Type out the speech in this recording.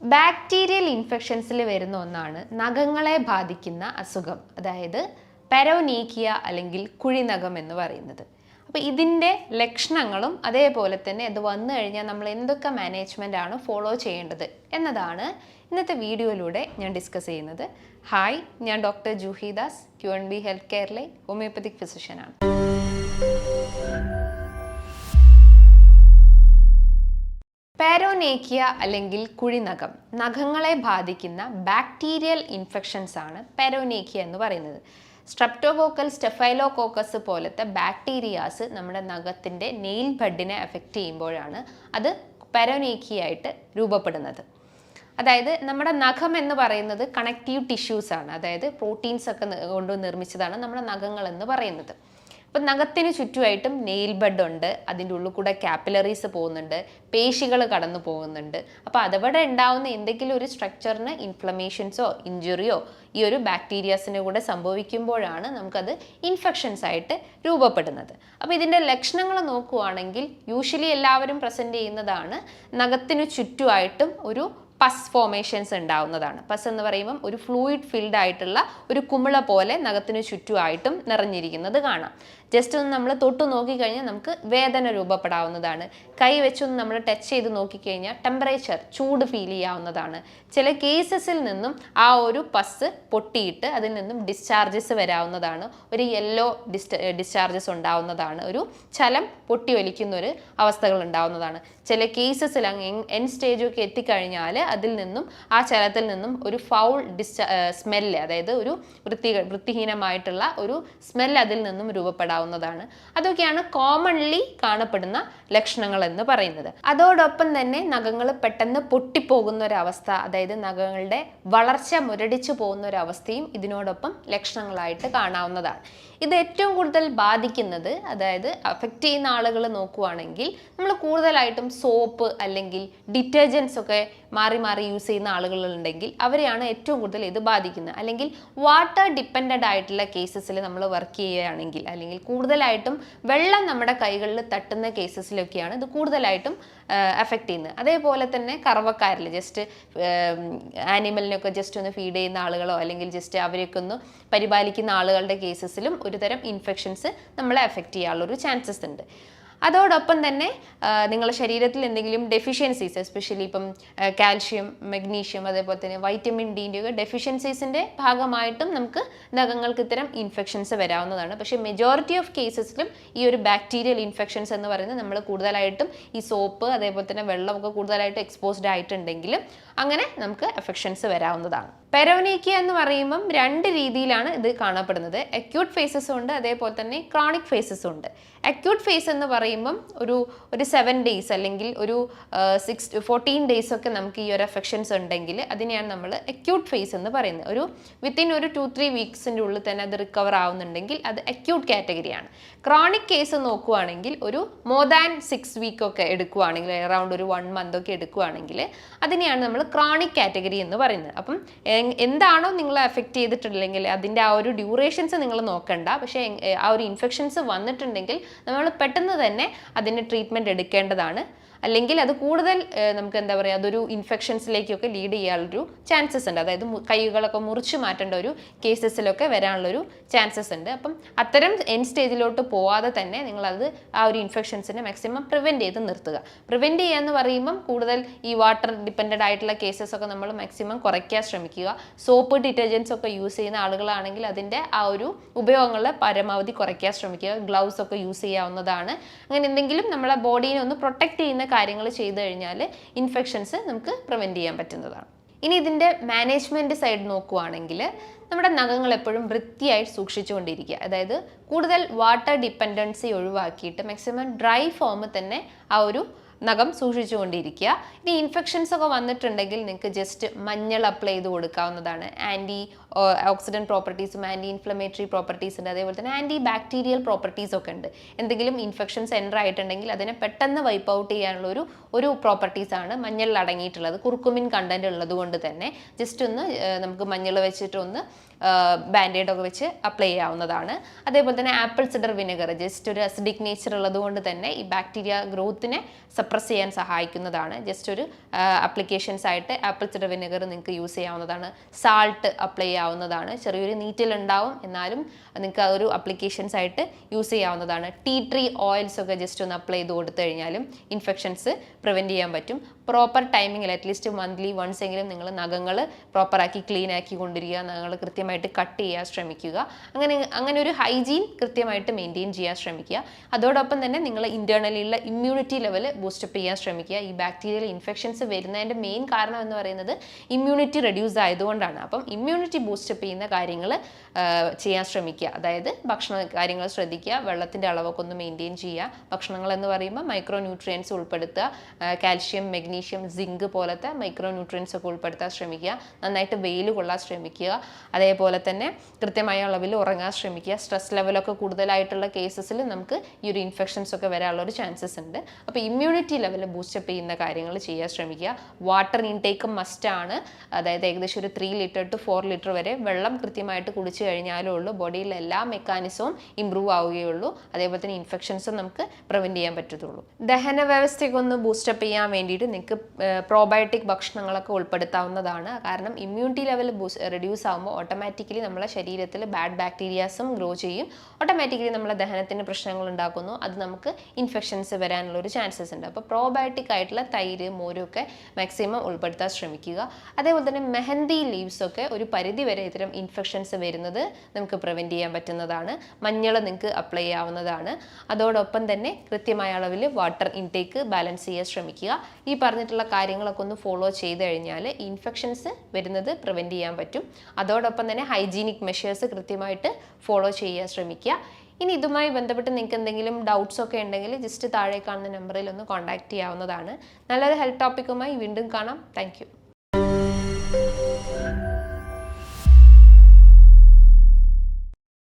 Bacterial ഇൻഫെക്ഷൻസിൽ വരുന്ന ഒന്നാണ് നഖങ്ങളെ ബാധിക്കുന്ന അസുഖം അതായത് പെരോനീക്കിയ അല്ലെങ്കിൽ കുഴിനഖം എന്ന് പറയുന്നത്. അപ്പോൾ ഇതിന്റെ ലക്ഷണങ്ങളും അതേപോലെ തന്നെ ഇത് വന്നു കഴിഞ്ഞാൽ നമ്മൾ എന്തൊക്കെ മാനേജ്മെന്റ് ആണ് ഫോളോ ചെയ്യേണ്ടത് എന്നതാണ് ഇന്നത്തെ വീഡിയോയിലൂടെ ഞാൻ ഡിസ്കസ് ചെയ്യുന്നത്. ഹായ് ഞാൻ doctor Juhidas Q N B health കെയറിലെ homeopathic ഫിസിഷ്യനാണ് പാരോനേക്കിയ അല്ലെങ്കിൽ കുഴിനഖം നഖങ്ങളെ ബാധിക്കുന്ന ബാക്ടീരിയൽ ഇൻഫെക്ഷൻസ് ആണ് പെരോനേക്കിയ എന്ന് പറയുന്നത്. സ്ട്രെപ്റ്റോകോക്കൽ സ്റ്റെഫൈലോകോക്കസ് പോലത്തെ ബാക്ടീരിയാസ് നമ്മുടെ നഖത്തിന്റെ നെയിൽ ബഡിനെ എഫക്റ്റ് ചെയ്യുമ്പോഴാണ് അത് പെരോനേക്കിയായിട്ട് രൂപപ്പെടുന്നത്. അതായത് നമ്മുടെ നഖം എന്ന് പറയുന്നത് കണക്റ്റീവ് ടിഷ്യൂസ് ആണ്. അതായത് പ്രോട്ടീൻസ് ഒക്കെ കൊണ്ട് നിർമ്മിച്ചതാണ് നമ്മുടെ നഖങ്ങൾ എന്ന് പറയുന്നത്. അപ്പം നഖത്തിന് ചുറ്റുമായിട്ടും നെയിൽ ബഡ് ഉണ്ട് അതിന്റെ ഉള്ളിൽ കൂടെ കാപ്പിലറീസ് പോകുന്നുണ്ട് പേശികൾ കടന്നു പോകുന്നുണ്ട്. അപ്പോൾ അതവിടെ ഉണ്ടാവുന്ന എന്തെങ്കിലും ഒരു സ്ട്രക്ചറിന് ഇൻഫ്ലമേഷൻസോ ഇഞ്ചുറിയോ ഈ ഒരു ബാക്ടീരിയാസിന് കൂടെ സംഭവിക്കുമ്പോഴാണ് നമുക്കത് ഇൻഫെക്ഷൻസ് ആയിട്ട് രൂപപ്പെടുന്നത്. അപ്പോൾ ഇതിന്റെ ലക്ഷണങ്ങൾ നോക്കുകയാണെങ്കിൽ യൂഷ്വലി എല്ലാവരും പ്രസന്റ് ചെയ്യുന്നതാണ് നഖത്തിന് ചുറ്റുമായിട്ടും ഒരു പസ് ഫോമേഷൻസ് ഉണ്ടാവുന്നതാണ്. പസ് എന്ന് പറയുമ്പം ഒരു ഫ്ലൂയിഡ് ഫിൽഡ് ആയിട്ടുള്ള ഒരു കുമിള പോലെ നഖത്തിന് ചുറ്റുമായിട്ടും നിറഞ്ഞിരിക്കുന്നത് കാണാം. ജസ്റ്റ് ഒന്ന് നമ്മൾ തൊട്ട് നോക്കിക്കഴിഞ്ഞാൽ നമുക്ക് വേദന രൂപപ്പെടാവുന്നതാണ്. കൈ വെച്ചൊന്ന് നമ്മൾ ടച്ച് ചെയ്ത് നോക്കിക്കഴിഞ്ഞാൽ ടെമ്പറേച്ചർ ചൂട് ഫീൽ ചെയ്യാവുന്നതാണ്. ചില കേസസിൽ നിന്നും ആ ഒരു പസ് പൊട്ടിയിട്ട് അതിൽ നിന്നും ഡിസ്ചാർജസ് വരാവുന്നതാണ്. ഒരു യെല്ലോ ഡിസ് ഡിസ്ചാർജസ് ഉണ്ടാവുന്നതാണ്. ഒരു ചലം പൊട്ടി വലിക്കുന്ന ഒരു അവസ്ഥകൾ ഉണ്ടാവുന്നതാണ്. ചില കേസസിൽ അങ്ങ് എൻ സ്റ്റേജൊക്കെ എത്തിക്കഴിഞ്ഞാൽ അതിൽ നിന്നും ആ ചലത്തിൽ നിന്നും ഒരു ഫൗൾ ഡിസ്ച സ്മെല്ല് അതായത് ഒരു വൃത്തി വൃത്തിഹീനമായിട്ടുള്ള ഒരു സ്മെല്ല് അതിൽ നിന്നും രൂപപ്പെടാവുന്നതാണ്. അതൊക്കെയാണ് കോമൺലി കാണപ്പെടുന്ന ലക്ഷണങ്ങൾ എന്ന് പറയുന്നത്. അതോടൊപ്പം തന്നെ നഖങ്ങൾ പെട്ടെന്ന് പൊട്ടിപ്പോകുന്ന ഒരവസ്ഥ അതായത് നഖങ്ങളുടെ വളർച്ച മുരടിച്ചു പോകുന്ന ഒരവസ്ഥയും ഇതിനോടൊപ്പം ലക്ഷണങ്ങളായിട്ട് കാണാവുന്നതാണ്. ഇത് ഏറ്റവും കൂടുതൽ ബാധിക്കുന്നത് അതായത് അഫക്റ്റ് ചെയ്യുന്ന ആളുകൾ നോക്കുവാണെങ്കിൽ നമ്മൾ കൂടുതലായിട്ടും സോപ്പ് അല്ലെങ്കിൽ ഡിറ്റർജൻസ് ഒക്കെ മാറി മാറി യൂസ് ചെയ്യുന്ന ആളുകളുണ്ടെങ്കിൽ അവരെയാണ് ഏറ്റവും കൂടുതൽ ഇത് ബാധിക്കുന്നത്. അല്ലെങ്കിൽ വാട്ടർ ഡിപ്പെൻഡന്റ് ആയിട്ടുള്ള കേസസിൽ നമ്മൾ വർക്ക് ചെയ്യുകയാണെങ്കിൽ അല്ലെങ്കിൽ കൂടുതലായിട്ടും വെള്ളം നമ്മുടെ കൈകളിൽ തട്ടുന്ന കേസസിലൊക്കെയാണ് ഇത് കൂടുതലായിട്ടും എഫക്റ്റ് ചെയ്യുന്നത്. അതേപോലെ തന്നെ കറവക്കാരിൽ ജസ്റ്റ് ആനിമലിനൊക്കെ ജസ്റ്റ് ഒന്ന് ഫീഡ് ചെയ്യുന്ന ആളുകളോ അല്ലെങ്കിൽ ജസ്റ്റ് അവരെയൊക്കെ ഒന്ന് പരിപാലിക്കുന്ന ആളുകളുടെ കേസസിലും ഒരുതരം ഇൻഫെക്ഷൻസ് നമ്മളെ എഫക്റ്റ് ചെയ്യാനുള്ള ഒരു ചാൻസസ് ഉണ്ട്. അതോടൊപ്പം തന്നെ നിങ്ങളുടെ ശരീരത്തിൽ എന്തെങ്കിലും ഡെഫിഷ്യൻസീസ് എസ്പെഷ്യലി ഇപ്പം കാൽഷ്യം മഗ്നീഷ്യം അതേപോലെ തന്നെ വൈറ്റമിൻ ഡിന്റെ ഒക്കെ ഡെഫിഷ്യൻസീസിന്റെ ഭാഗമായിട്ടും നമുക്ക് നഖങ്ങൾക്ക് ഇത്തരം ഇൻഫെക്ഷൻസ് വരാവുന്നതാണ്. പക്ഷേ മെജോറിറ്റി ഓഫ് കേസസിലും ഈ ഒരു ബാക്ടീരിയൽ ഇൻഫെക്ഷൻസ് എന്ന് പറയുന്നത് നമ്മൾ കൂടുതലായിട്ടും ഈ സോപ്പ് അതേപോലെ തന്നെ വെള്ളമൊക്കെ കൂടുതലായിട്ട് എക്സ്പോസ്ഡ് ആയിട്ടുണ്ടെങ്കിൽ അങ്ങനെ നമുക്ക് എഫെക്ഷൻസ് വരാവുന്നതാണ്. പെരോനീക്കിയ എന്ന് പറയുമ്പം രണ്ട് രീതിയിലാണ് ഇത് കാണപ്പെടുന്നത്. അക്യൂട്ട് ഫേസസും ഉണ്ട് അതേപോലെ തന്നെ ക്രോണിക് ഫേസസും ഉണ്ട്. അക്യൂട്ട് ഫേസ് എന്ന് പറയുമ്പം ഒരു ഒരു സെവൻ ഡേയ്സ് അല്ലെങ്കിൽ ഒരു സിക്സ് ഫോർട്ടീൻ ഡേയ്സ് ഒക്കെ നമുക്ക് ഈ ഒരു അഫെക്ഷൻസ് ഉണ്ടെങ്കിൽ അതിനെയാണ് നമ്മൾ അക്യൂട്ട് ഫേസ് എന്ന് പറയുന്നത്. ഒരു വിത്തിൻ ഒരു ടു ത്രീ വീക്സിന്റെ ഉള്ളിൽ തന്നെ അത് റിക്കവർ ആവുന്നുണ്ടെങ്കിൽ അത് അക്യൂട്ട് കാറ്റഗറിയാണ് ക്രോണിക് കേസ് നോക്കുവാണെങ്കിൽ ഒരു മോർ ദാൻ സിക്സ് വീക്ക് ഒക്കെ എടുക്കുവാണെങ്കിൽ അറൗണ്ട് ഒരു വൺ മന്ത് ഒക്കെ എടുക്കുവാണെങ്കിൽ അതിനെയാണ് നമ്മൾ ക്രോണിക് കാറ്റഗറി എന്ന് പറയുന്നത്. അപ്പം എന്താണോ നിങ്ങളെ എഫക്റ്റ് ചെയ്തിട്ടുണ്ടെങ്കിൽ അതിന്റെ ആ ഒരു ഡ്യൂറേഷൻസ് നിങ്ങൾ നോക്കണ്ട. പക്ഷേ ആ ഒരു ഇൻഫെക്ഷൻസ് വന്നിട്ടുണ്ടെങ്കിൽ നമ്മൾ പെട്ടെന്ന് തന്നെ അതിന് ട്രീറ്റ്മെന്റ് എടുക്കേണ്ടതാണ്. അല്ലെങ്കിൽ അത് കൂടുതൽ നമുക്ക് എന്താ പറയുക അതൊരു ഇൻഫെക്ഷൻസിലേക്കൊക്കെ ലീഡ് ചെയ്യാനുള്ളൊരു ചാൻസസ് ഉണ്ട്. അതായത് കൈകളൊക്കെ മുറിച്ച് മാറ്റേണ്ട ഒരു കേസസിലൊക്കെ വരാനുള്ളൊരു ചാൻസസ് ഉണ്ട്. അപ്പം അത്തരം എൻ സ്റ്റേജിലോട്ട് പോവാതെ തന്നെ നിങ്ങളത് ആ ഒരു ഇൻഫെക്ഷൻസിനെ മാക്സിമം പ്രിവെന്റ് ചെയ്ത് നിർത്തുക. പ്രിവെന്റ് ചെയ്യുക എന്ന് പറയുമ്പം കൂടുതൽ ഈ വാട്ടർ ഡിപ്പെൻഡഡ് ആയിട്ടുള്ള കേസസ് ഒക്കെ നമ്മൾ മാക്സിമം കുറയ്ക്കാൻ ശ്രമിക്കുക. സോപ്പ് ഡിറ്റർജൻസ് ഒക്കെ യൂസ് ചെയ്യുന്ന ആളുകളാണെങ്കിൽ അതിന്റെ ആ ഒരു ഉപയോഗങ്ങൾ പരമാവധി കുറയ്ക്കാൻ ശ്രമിക്കുക. ഗ്ലൗസ് ഒക്കെ യൂസ് ചെയ്യാവുന്നതാണ്. അങ്ങനെ എന്തെങ്കിലും നമ്മളെ ബോഡീനെ ഒന്ന് പ്രൊട്ടക്റ്റ് ചെയ്യുന്ന കാര്യങ്ങൾ ചെയ്തു കഴിഞ്ഞാൽ ഇൻഫെക്ഷൻസ് നമുക്ക് പ്രിവെന്റ് ചെയ്യാൻ പറ്റുന്നതാണ്. ഇനി ഇതിന്റെ മാനേജ്മെന്റ് സൈഡ് നോക്കുവാണെങ്കിൽ നമ്മുടെ നഖങ്ങൾ എപ്പോഴും വൃത്തിയായി സൂക്ഷിച്ചുകൊണ്ടിരിക്കുക. അതായത് കൂടുതൽ വാട്ടർ ഡിപ്പെൻഡൻസി ഒഴിവാക്കിയിട്ട് മാക്സിമം ഡ്രൈ ഫോം തന്നെ ആ ഒരു നഖം സൂക്ഷിച്ചുകൊണ്ടിരിക്കുക. ഇനി ഇൻഫെക്ഷൻസ് ഒക്കെ വന്നിട്ടുണ്ടെങ്കിൽ നിങ്ങൾക്ക് ജസ്റ്റ് മഞ്ഞൾ അപ്ലൈ ചെയ്ത് കൊടുക്കാവുന്നതാണ്. ആന്റി ഓക്സിഡന്റ് പ്രോപ്പർട്ടീസും ആന്റി ഇൻഫ്ലമേറ്ററി പ്രോപ്പർട്ടീസ് ഉണ്ട്. അതേപോലെ തന്നെ ആന്റി ബാക്ടീരിയൽ പ്രോപ്പർട്ടീസ് ഒക്കെ ഉണ്ട്. എന്തെങ്കിലും ഇൻഫെക്ഷൻസ് എന്റർ ആയിട്ടുണ്ടെങ്കിൽ അതിനെ പെട്ടെന്ന് വൈപ്പ് ഔട്ട് ചെയ്യാനുള്ള ഒരു ഒരു പ്രോപ്പർട്ടീസാണ് മഞ്ഞളിൽ അടങ്ങിയിട്ടുള്ളത്. കുർക്കുമിൻ കണ്ടന്റ് ഉള്ളത് കൊണ്ട് തന്നെ. ജസ്റ്റ് ഒന്ന് നമുക്ക് മഞ്ഞൾ വെച്ചിട്ടൊന്ന് ബാൻഡേഡ് ഒക്കെ വെച്ച് അപ്ലൈ ചെയ്യാവുന്നതാണ്. അതേപോലെ തന്നെ ആപ്പിൾ സിഡർ വിനെഗർ ജസ്റ്റ് ഒരു അസിഡിക് നേച്ചർ ഉള്ളതുകൊണ്ട് തന്നെ ഈ ബാക്ടീരിയ ഗ്രോത്തിനെ സപ്രസ് ചെയ്യാൻ സഹായിക്കുന്നതാണ്. ജസ്റ്റ് ഒരു അപ്ലിക്കേഷൻസ് ആയിട്ട് ആപ്പിൾ സിഡർ വിനെഗർ നിങ്ങൾക്ക് യൂസ് ചെയ്യാവുന്നതാണ്. സാൾട്ട് അപ്ലൈ ചെയ്യാവുന്നതാണ്. ചെറിയൊരു നീറ്റിൽ ഉണ്ടാവും എന്നാലും നിങ്ങൾക്ക് ആ ഒരു അപ്ലിക്കേഷൻസ് ആയിട്ട് യൂസ് ചെയ്യാവുന്നതാണ്. ടീ ട്രീ ഓയിൽസ് ഒക്കെ ജസ്റ്റ് ഒന്ന് അപ്ലൈ ചെയ്ത് കൊടുത്തു കഴിഞ്ഞാലും ഇൻഫെക്ഷൻസ് പ്രിവെന്റ് ചെയ്യാൻ പറ്റും. പ്രോപ്പർ ടൈമിങ്ങിൽ അറ്റ്ലീസ്റ്റ് മന്ത്ലി വൺസ് എങ്കിലും നിങ്ങൾ നഖങ്ങൾ പ്രോപ്പറാക്കി ക്ലീൻ ആക്കി കൊണ്ടിരിക്കുക നഖങ്ങൾ കൃത്യമായിട്ട് കട്ട് ചെയ്യാൻ ശ്രമിക്കുക. അങ്ങനെ അങ്ങനെ ഒരു ഹൈജീൻ കൃത്യമായിട്ട് മെയിന്റെയിൻ ചെയ്യാൻ ശ്രമിക്കുക. അതോടൊപ്പം തന്നെ നിങ്ങൾ ഇന്റേർണലിയുള്ള ഇമ്മ്യൂണിറ്റി ലെവൽ ബൂസ്റ്റപ്പ് ചെയ്യാൻ ശ്രമിക്കുക. ഈ ബാക്ടീരിയൽ ഇൻഫെക്ഷൻസ് വരുന്നതിന്റെ മെയിൻ കാരണം എന്ന് പറയുന്നത് ഇമ്മ്യൂണിറ്റി റെഡ്യൂസ് ആയതുകൊണ്ടാണ്. അപ്പം ഇമ്മ്യൂണിറ്റി ബൂസ്റ്റപ്പ് ചെയ്യുന്ന കാര്യങ്ങൾ ചെയ്യാൻ ശ്രമിക്കുക. അതായത് ഭക്ഷണ കാര്യങ്ങൾ ശ്രദ്ധിക്കുക വെള്ളത്തിന്റെ അളവൊക്കെ ഒന്ന് മെയിന്റെയിൻ ചെയ്യുക. ഭക്ഷണങ്ങൾ എന്ന് പറയുമ്പോൾ മൈക്രോ ന്യൂട്രിയൻസ് ഉൾപ്പെടുത്തുക കാൽഷ്യം മെഗ്നീഷ്യം സിങ്ക് പോലത്തെ മൈക്രോ ന്യൂട്രിയൻസ് ഒക്കെ ഉൾപ്പെടുത്താൻ ശ്രമിക്കുക. നന്നായിട്ട് വെയിൽ കൊള്ളാൻ ശ്രമിക്കുക. അതേപോലെ തന്നെ കൃത്യമായ അളവിൽ ഉറങ്ങാൻ ശ്രമിക്കുക. സ്ട്രെസ് ലെവലൊക്കെ കൂടുതലായിട്ടുള്ള കേസസിൽ നമുക്ക് ഈ ഒരു ഇൻഫെക്ഷൻസ് ഒക്കെ വരാനുള്ള ഒരു ചാൻസസ് ഉണ്ട്. അപ്പോൾ ഇമ്മ്യൂണിറ്റി ലെവൽ ബൂസ്റ്റപ്പ് ചെയ്യുന്ന കാര്യങ്ങൾ ചെയ്യാൻ ശ്രമിക്കുക. വാട്ടർ ഇൻടേക്ക് മസ്റ്റാണ് അതായത് ഏകദേശം ഒരു three litre two four litre വരെ വെള്ളം കൃത്യമായിട്ട് കുടിച്ചു കഴിഞ്ഞാലേ ഉള്ളൂ. ബോഡിയിലെ എല്ലാ മെക്കാനിസവും ഇമ്പ്രൂവ് ആവുകയുള്ളൂ. അതേപോലെ തന്നെ ഇൻഫെക്ഷൻസും നമുക്ക് പ്രിവെന്റ് ചെയ്യാൻ പറ്റത്തുള്ളൂ. ദഹന വ്യവസ്ഥയ്ക്ക് ഒന്ന് ബൂസ്റ്റപ്പ് ചെയ്യാൻ വേണ്ടിയിട്ട് നിങ്ങൾക്ക് പ്രോബയോട്ടിക് ഭക്ഷണങ്ങളൊക്കെ ഉൾപ്പെടുത്താവുന്നതാണ്. കാരണം ഇമ്മ്യൂണിറ്റി ലെവൽ റെഡ്യൂസ് ആകുമ്പോൾ ഓട്ടോമാറ്റിക്കലി നമ്മളെ ശരീരത്തിൽ ബാഡ് ബാക്ടീരിയാസും ഗ്രോ ചെയ്യും. ഓട്ടോമാറ്റിക്കലി നമ്മളെ ദഹനത്തിന് പ്രശ്നങ്ങൾ ഉണ്ടാക്കുന്നു. അത് നമുക്ക് ഇൻഫെക്ഷൻസ് വരാനുള്ള ഒരു ചാൻസസ് ഉണ്ട്. അപ്പോൾ പ്രോബയോട്ടിക് ആയിട്ടുള്ള തൈര് മോരൊക്കെ മാക്സിമം ഉൾപ്പെടുത്താൻ ശ്രമിക്കുക. അതേപോലെ തന്നെ മെഹന്തി ലീവ്സൊക്കെ ഒരു പരിധി വരെ ഇത്തരം ഇൻഫെക്ഷൻസ് വരുന്നത് നമുക്ക് പ്രിവെന്റ് ചെയ്യാൻ പറ്റുന്നതാണ്. മഞ്ഞൾ നിങ്ങൾക്ക് അപ്ലൈ ചെയ്യാവുന്നതാണ്. അതോടൊപ്പം തന്നെ കൃത്യമായ അളവിൽ വാട്ടർ ഇൻടേക്ക് ബാലൻസ് ചെയ്യാൻ ശ്രമിക്കുക. ഈ പറഞ്ഞിട്ടുള്ള കാര്യങ്ങളൊക്കെ ഒന്ന് ഫോളോ ചെയ്ത് കഴിഞ്ഞാൽ ഇൻഫെക്ഷൻസ് വരുന്നത് പ്രിവെന്റ് ചെയ്യാൻ പറ്റും. അതോടൊപ്പം തന്നെ ഹൈജീനിക് മെഷേഴ്സ് കൃത്യമായിട്ട് ഫോളോ ചെയ്യാൻ ശ്രമിക്കുക. ഇനി ഇതുമായി ബന്ധപ്പെട്ട് നിങ്ങൾക്ക് എന്തെങ്കിലും ഡൗട്ട്സ് ഒക്കെ ഉണ്ടെങ്കിൽ ജസ്റ്റ് താഴെ കാണുന്ന നമ്പറിൽ ഒന്ന് കോൺടാക്റ്റ് ചെയ്യാവുന്നതാണ്. നല്ലൊരു ഹെൽത്ത് ടോപ്പിക്കുമായി വീണ്ടും കാണാം. താങ്ക്